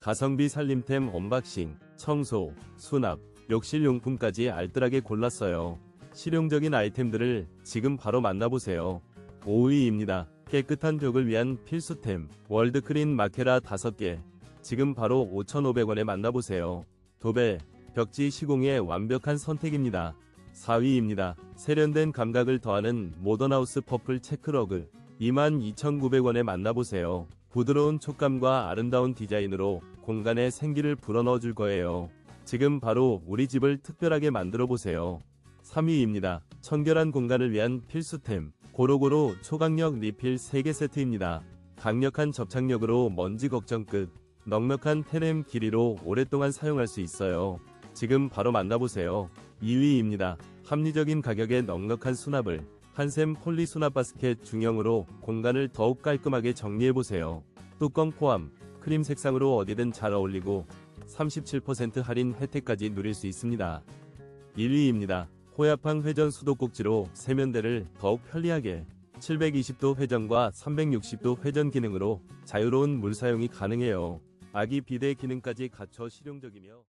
가성비 살림템 언박싱, 청소, 수납, 욕실용품까지 알뜰하게 골랐어요. 실용적인 아이템들을 지금 바로 만나보세요. 5위입니다. 깨끗한 벽을 위한 필수템, 월드크린 마케라 5개. 지금 바로 5,500원에 만나보세요. 도배, 벽지 시공의 완벽한 선택입니다. 4위입니다. 세련된 감각을 더하는 모던하우스 퍼플 체크러그 22,900원에 만나보세요. 부드러운 촉감과 아름다운 디자인으로 공간에 생기를 불어넣어 줄 거예요. 지금 바로 우리 집을 특별하게 만들어 보세요. 3위입니다. 청결한 공간을 위한 필수템 고로고로 초강력 리필 3개 세트입니다. 강력한 접착력으로 먼지 걱정 끝 넉넉한 테렘 길이로 오랫동안 사용할 수 있어요. 지금 바로 만나보세요. 2위입니다. 합리적인 가격에 넉넉한 수납을 한샘 폴리 수납 바스켓 중형으로 공간을 더욱 깔끔하게 정리해보세요. 뚜껑 포함, 크림 색상으로 어디든 잘 어울리고 37% 할인 혜택까지 누릴 수 있습니다. 1위입니다. 호야팡 회전 수도꼭지로 세면대를 더욱 편리하게 720도 회전과 360도 회전 기능으로 자유로운 물 사용이 가능해요. 아기 비대 기능까지 갖춰 실용적이며